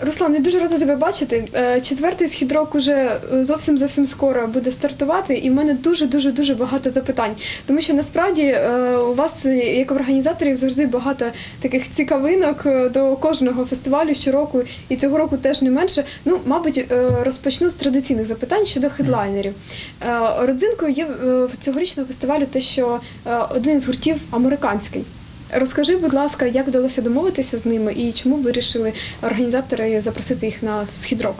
Руслан, я дуже рада тебе бачити. Е, Четвертий схід року вже зовсім зовсім скоро буде стартувати, і в мене дуже дуже дуже багато запитань. Тому що насправді е, у вас, е, як у організаторів, завжди багато таких цікавинок е, до кожного фестивалю щороку, і цього року теж не менше. Ну, мабуть, е, розпочну з традиційних запитань щодо хедлайнерів. Е, Родзинкою є е, цьогорічного фестивалю те, що е, один з гуртів американський. Розкажи, будь ласка, як вдалося домовитися з ними і чому вирішили організатори запросити їх на схід рок?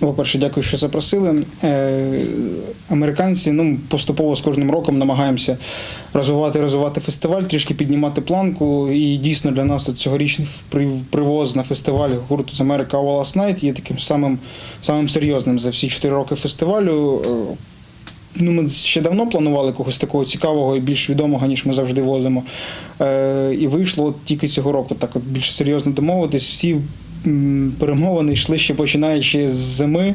Ну, По-перше, дякую, що запросили. Е, Американці ну, поступово з кожним роком намагаємося розвивати, розвивати фестиваль, трішки піднімати планку. І дійсно для нас тут цьогорічний при- привоз на фестиваль гурту з Америка All Night є таким самим, самим серйозним за всі чотири роки фестивалю. Ну, ми ще давно планували когось такого цікавого і більш відомого, ніж ми завжди возимо. Е, і вийшло от тільки цього року так от більш серйозно домовитись. Всі перемовини йшли ще починаючи з зими.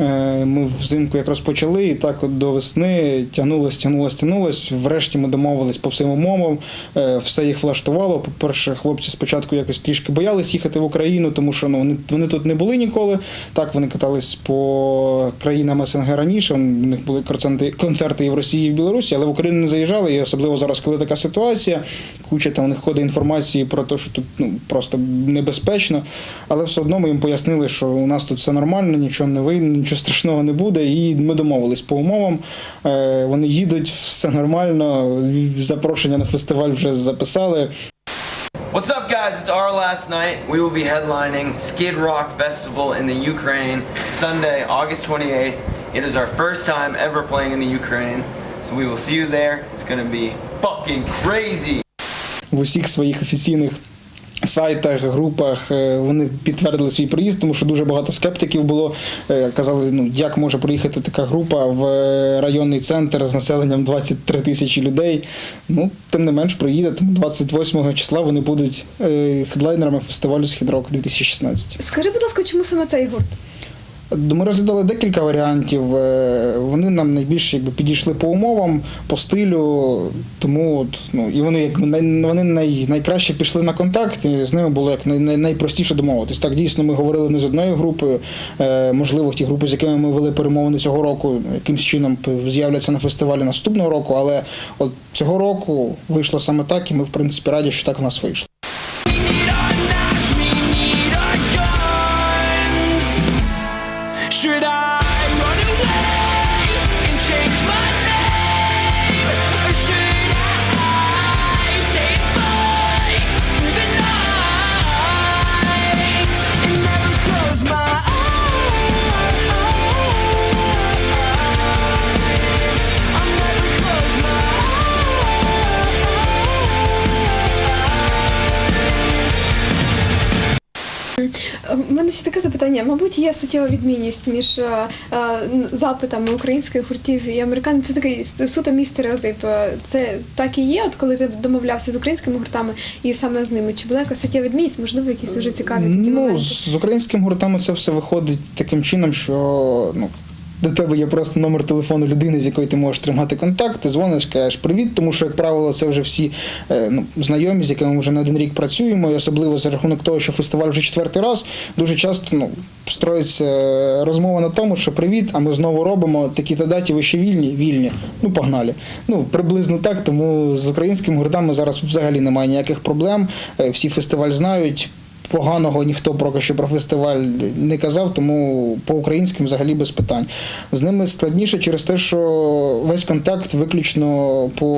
Е, Ми взимку якраз почали, і так от до весни тягнулось, тягнулось, тягнулось. Врешті ми домовились по всім умовам. Е, Все їх влаштувало. По-перше, хлопці спочатку якось трішки боялись їхати в Україну, тому що ну, вони, тут не були ніколи. Так, вони катались по країнам СНГ раніше. У них були концерти, концерти і в Росії, і в Білорусі, але в Україну не заїжджали. І особливо зараз, коли така ситуація, куча там у них ходить інформації про те, що тут ну, просто небезпечно. Але все одно ми їм пояснили, що у нас тут все нормально, нічого не вийде, нічого страшного не буде. І ми домовились по умовам. Е, Вони їдуть, все нормально. Запрошення на фестиваль вже записали. What's up, guys? It's our last night. We will be headlining Skid Rock Festival in the Ukraine Sunday, August 28th. It is our first time ever playing in the Ukraine, so we will see you there. It's gonna be fucking crazy. в усіх своїх офіційних сайтах, групах е, вони підтвердили свій приїзд, тому що дуже багато скептиків було. Е, Казали, ну як може приїхати така група в е, районний центр з населенням 23 тисячі людей. Ну, тим не менш, приїде. Тому 28 числа вони будуть хедлайнерами фестивалю Східрок 2016. Скажи, будь ласка, чому саме цей гурт? Ми розглядали декілька варіантів. Е, Вони нам найбільше якби, підійшли по умовам, по стилю. Тому от, ну, і вони най- вони най, найкраще пішли на контакт, і з ними було як най, най, найпростіше домовитись. Так, дійсно, ми говорили не з одною групою. Е, Можливо, ті групи, з якими ми вели перемовини цього року, якимсь чином з'являться на фестивалі наступного року. Але от цього року вийшло саме так, і ми, в принципі, раді, що так у нас вийшло. У мене ще таке запитання. Мабуть, є суттєва відмінність між е, е, запитами українських гуртів і американців. Це такий суто мій стереотип. Е, Це так і є, от коли ти домовлявся з українськими гуртами і саме з ними. Чи була якась суттєва відмінність? Можливо, якісь дуже цікаві такі Ну, моменти? з українськими гуртами це все виходить таким чином, що ну. До тебе є просто номер телефону людини, з якою ти можеш тримати контакт, ти дзвониш, кажеш привіт, тому що, як правило, це вже всі е, ну, знайомі, з якими ми вже не один рік працюємо, і особливо за рахунок того, що фестиваль вже четвертий раз, дуже часто ну, строїться е, розмова на тому, що привіт, а ми знову робимо такі-то даті, ви ще вільні? Вільні. Ну, погнали. Ну, приблизно так, тому з українськими гуртами зараз взагалі немає ніяких проблем. Е, Всі фестиваль знають. Поганого ніхто поки що про фестиваль не казав, тому по українським взагалі без питань. З ними складніше через те, що весь контакт виключно по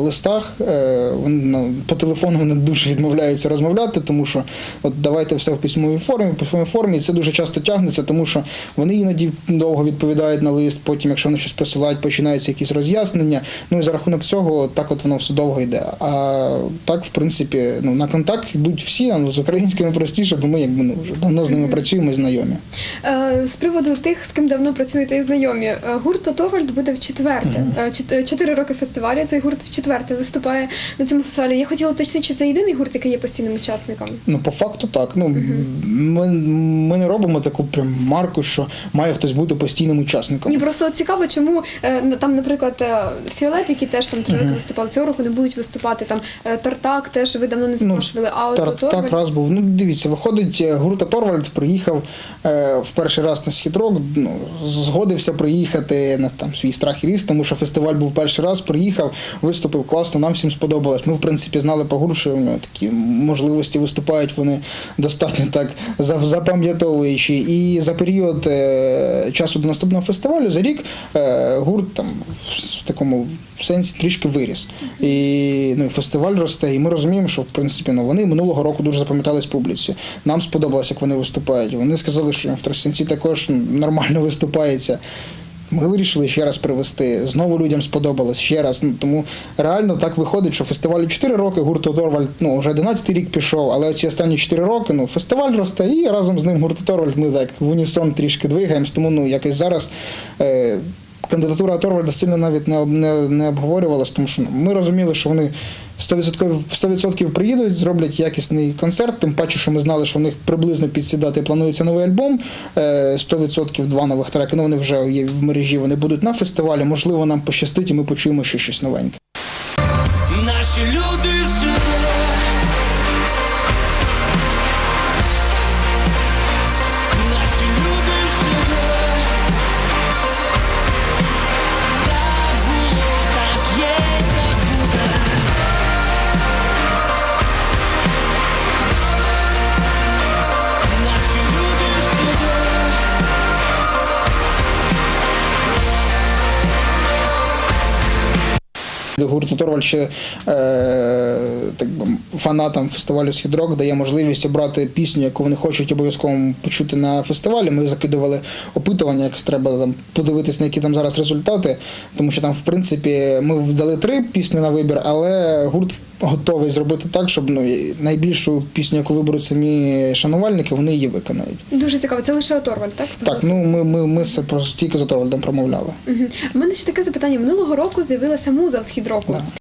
листах. Е, ну, По телефону вони дуже відмовляються розмовляти, тому що от давайте все в письмовій формі, письмовій формі, і це дуже часто тягнеться, тому що вони іноді довго відповідають на лист, потім, якщо вони щось присилають, починаються якісь роз'яснення. Ну і за рахунок цього так от воно все довго йде. А так, в принципі, ну, на контакт йдуть всі, а з українськими простіше, бо ми якби ну, вже давно з ними працюємо і знайомі. Е, З приводу тих, з ким давно працюєте і знайомі, е, гурт Тоторвальд буде в четверте. Е, чот- Чотири роки фестивалю. Цей гурт в четверте виступає на цьому фестивалі. Я хотіла уточнити, чи це єдиний гурт, який є постійним учасником. Ну, по факту так. Ну, ми, ми не робимо таку прям марку, що має хтось бути постійним учасником. Мені просто цікаво, чому ну, там, наприклад, Фіолет, які теж там три роки виступали, цього року не будуть виступати. Там Тартак теж ви давно не запрошували. а от Ну, Тар, Тоторвальд... так раз був. Ну Ну, дивіться, виходить, е, гурта Торвальд приїхав е, в перший раз на східрок, ну, згодився приїхати на там свій страх і ріст, тому що фестиваль був перший раз, приїхав, виступив класно, нам всім сподобалось. Ми, в принципі, знали по гурту, що у нього такі можливості виступають, вони достатньо так запам'ятовуючі. І за період е, часу до наступного фестивалю за рік е, гурт там в такому сенсі трішки виріс. І ну, фестиваль росте, і ми розуміємо, що в принципі ну, вони минулого року дуже запам'ятались публіці. Нам сподобалось, як вони виступають. Вони сказали, що в Тростянці також нормально виступається. Ми вирішили ще раз привести. Знову людям сподобалось ще раз. Ну тому реально так виходить, що фестивалю 4 роки, гурту Торвальд ну вже 11 рік пішов, але оці останні 4 роки ну фестиваль росте, і разом з ним гурт Торвальд ми так в унісон трішки двигаємось. Тому ну якось зараз. Е, Кандидатура Торвальда сильно навіть не, не, обговорювалась, тому що ну, ми розуміли, що вони 100%, 100% приїдуть, зроблять якісний концерт, тим паче, що ми знали, що в них приблизно під ці дати планується новий альбом. е, 100% два нових треки. Ну вони вже є в мережі, вони будуть на фестивалі. Можливо, нам пощастить, і ми почуємо ще щось новеньке. Наші люди Гурту Торваль ще е, так фанатам фестивалю Східрок дає можливість обрати пісню, яку вони хочуть обов'язково почути на фестивалі. Ми закидували опитування, якось треба там подивитись, на які там зараз результати. Тому що там, в принципі, ми дали три пісні на вибір, але гурт готовий зробити так, щоб ну, найбільшу пісню, яку виберуть самі шанувальники, вони її виконають. Дуже цікаво. Це лише Оторваль, так? Так, ну ми, ми, ми це просто тільки з Оторвальдом промовляли. Угу. У мене ще таке запитання. Минулого року з'явилася муза в схід року. Да.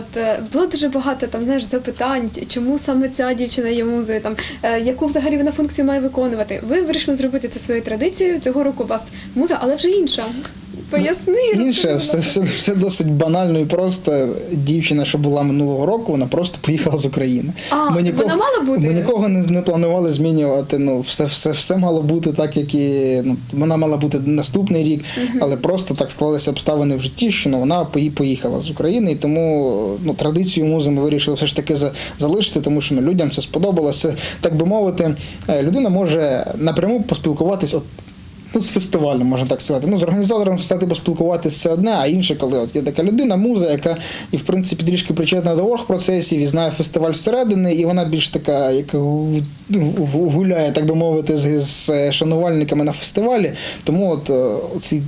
От е, було дуже багато там знаєш запитань, чому саме ця дівчина є музою, там е, яку взагалі вона функцію має виконувати. Ви вирішили зробити це своєю традицією. Цього року у вас муза, але вже інша. Поясни. Інше, все, все, все досить банально і просто. Дівчина, що була минулого року, вона просто поїхала з України. А, вона мала бути? Ми нікого не, не планували змінювати. Ну, все, все, все мало бути так, як і ну, вона мала бути наступний рік, але просто так склалися обставини в житті, що ну, вона поїхала з України. І тому ну, традицію музи ми вирішили все ж таки за- залишити, тому що ну, людям це сподобалося. Так би мовити, е, людина може напряму поспілкуватись. От, Ну, з фестивалем, можна так сказати. Ну, з організатором стати поспілкуватися це одне, а інше, коли от є така людина, муза, яка і в принципі трішки причетна до оргпроцесів і знає фестиваль зсередини, і вона більш така, гу- ну, гу- гуляє, так би мовити, з, з шанувальниками на фестивалі. Тому от е, оці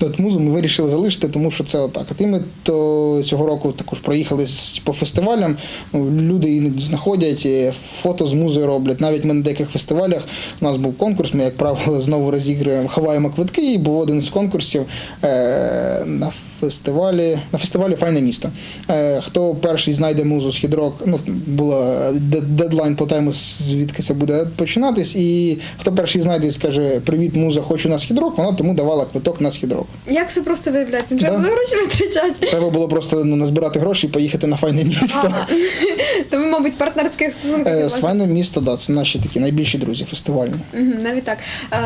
От музу ми вирішили залишити, тому що це отак. От і ми то цього року також проїхали по фестивалям. Ну, люди іноді знаходять, фото з музою роблять. Навіть ми на деяких фестивалях у нас був конкурс. Ми, як правило, знову розігруємо, ховаємо квитки. І був один з конкурсів е, на фестивалі. На фестивалі Файне місто. Е, хто перший знайде музу з хідрок, ну була дедлайн по тайму, звідки це буде починатись. І хто перший знайде і скаже Привіт, муза, хочу на східрок, вона тому давала квиток на східрок. Як це просто виявляється? Не треба Да. було гроші витрачати. Треба було просто ну, назбирати гроші і поїхати на файне місто. Тому, мабуть, партнерських стосунків. Е, З файне місто, да, це наші такі найбільші друзі фестивальні. Навіть так.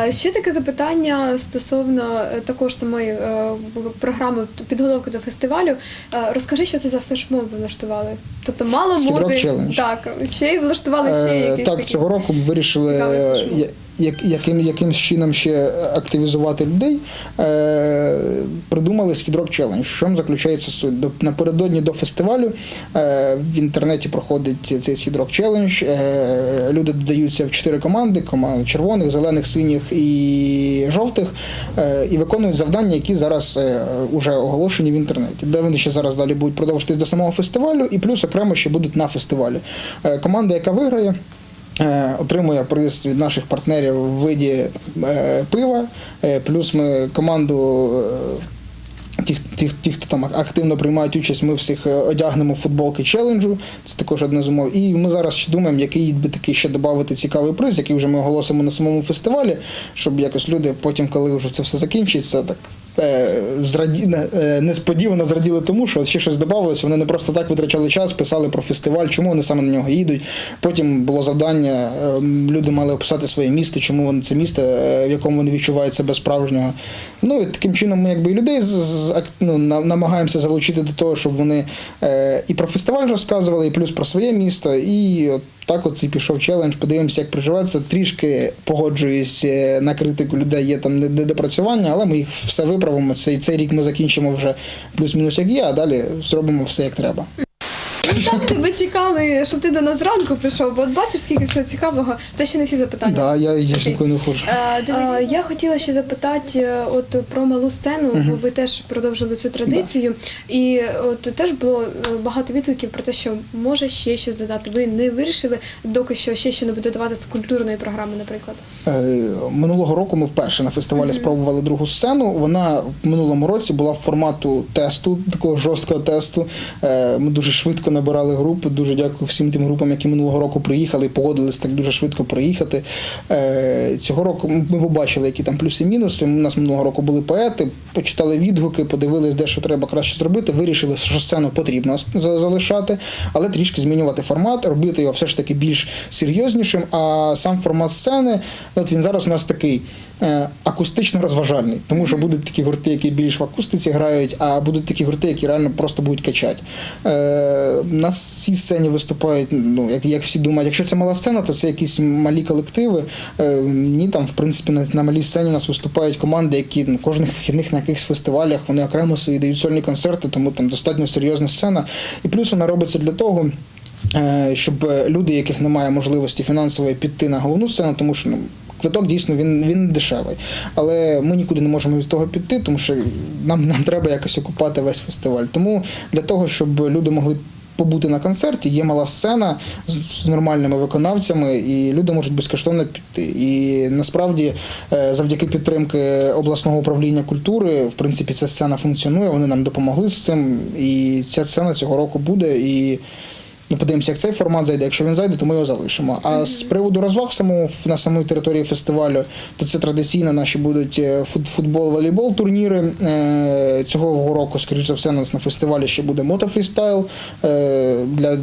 Е, Ще таке запитання стосовно також самої програми підготовки до фестивалю. Е, Розкажи, що це за флешмоб ви влаштували? Тобто мало. Challenge. Так, ще й влаштували ще Е, якісь Так, такі. цього року ми вирішили яким, якимсь чином ще активізувати людей. Е, придумали Rock Challenge. В чому заключається суть? До, напередодні до фестивалю е, в інтернеті проходить цей Rock Challenge. Е, люди додаються в чотири команди: команди червоних, зелених, синіх і жовтих, е, і виконують завдання, які зараз е, уже оголошені в інтернеті, де вони ще зараз далі будуть продовжуватись до самого фестивалю, і плюс окремо ще будуть на фестивалі. Е, команда, яка виграє. Е, Отримує приз від наших партнерів в виді е, пива. Е, Плюс ми команду. Ті, ті, ті, хто там активно приймають участь, ми всіх одягнемо футболки челенджу. Це також одне з умов. І ми зараз ще думаємо, який би такий ще додати цікавий приз, який вже ми оголосимо на самому фестивалі, щоб якось люди потім, коли вже це все закінчиться, так зраді, е, несподівано зраділи тому, що ще щось додавалося. Вони не просто так витрачали час, писали про фестиваль, чому вони саме на нього їдуть. Потім було завдання, е, люди мали описати своє місто, чому вони це місто, е, в якому вони відчувають себе справжнього. Ну і таким чином ми якби і людей ну, намагаємося залучити до того, щоб вони е, і про фестиваль розказували, і плюс про своє місто. І от так оцей пішов челендж. Подивимося, як приживеться. Трішки погоджуюсь е, на критику людей. Є там недопрацювання, але ми їх все виправимо. Цей, цей рік ми закінчимо вже плюс-мінус як є, а далі зробимо все як треба. Так тебе чекали, щоб ти до нас зранку прийшов, бо от бачиш, скільки всього цікавого. Це ще не всі запитання. Да, я, я ж ніколи не хочу. Е, Я хотіла ще запитати е, от про малу сцену, бо ви теж продовжили цю традицію. І от теж було е, багато відгуків про те, що може ще щось додати. Ви не вирішили, доки що ще що не буде додавати з культурної програми, наприклад. Е, Минулого року ми вперше на фестивалі спробували другу сцену. Вона в минулому році була в формату тесту, такого жорсткого тесту. Е, Ми дуже швидко набирали групи. Дуже дякую всім тим групам, які минулого року приїхали і погодились так дуже швидко приїхати. Е, Цього року ми побачили, які там плюси і мінуси. У нас минулого року були поети, почитали відгуки, подивились, де що треба краще зробити. Вирішили, що сцену потрібно залишати, але трішки змінювати формат, робити його все ж таки більш серйознішим. А сам формат сцени, от він зараз у нас такий. е, Акустично розважальний, тому що будуть такі гурти, які більш в акустиці грають, а будуть такі гурти, які реально просто будуть качати. На цій сцені виступають, ну як, як всі думають, якщо це мала сцена, то це якісь малі колективи. Е, ні, там, в принципі, на, на малій сцені у нас виступають команди, які ну, кожних вихідних на якихось фестивалях вони окремо собі дають сольні концерти, тому там достатньо серйозна сцена. І плюс вона робиться для того. е, Щоб люди, яких немає можливості фінансової піти на головну сцену, тому що ну, квиток дійсно він, він дешевий. Але ми нікуди не можемо від того піти, тому що нам, нам треба якось окупати весь фестиваль. Тому для того, щоб люди могли побути на концерті, є мала сцена з, нормальними виконавцями, і люди можуть безкоштовно піти. І насправді, е, завдяки підтримки обласного управління культури, в принципі, ця сцена функціонує. Вони нам допомогли з цим, і ця сцена цього року буде. І Ну, подивимося, як цей формат зайде. Якщо він зайде, то ми його залишимо. А з приводу розваг самому на самій території фестивалю, то це традиційно наші будуть е, футбол, волейбол турніри. Е, Цього року, скоріш за все, у нас на фестивалі ще буде мотофрістайл е, для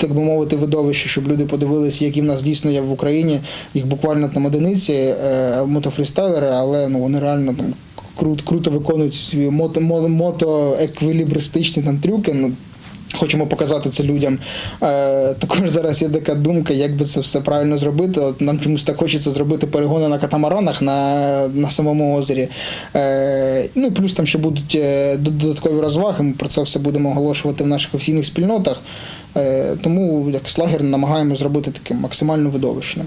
так би мовити видовища, щоб люди подивилися, які в нас дійсно є в Україні. Їх буквально там одиниці е, мотофрістайлери, але ну вони реально там круто, круто виконують свої мото, мо- мотоеквілібристичні там трюки. Ну, Хочемо показати це людям. Е, також зараз є така думка, як би це все правильно зробити. От нам чомусь так хочеться зробити перегони на катамаранах на, на самому озері. Е, ну плюс там ще будуть е, додаткові розваги. Ми про це все будемо оголошувати в наших офіційних спільнотах. Е, тому як слагер намагаємося зробити таким максимально видовищним.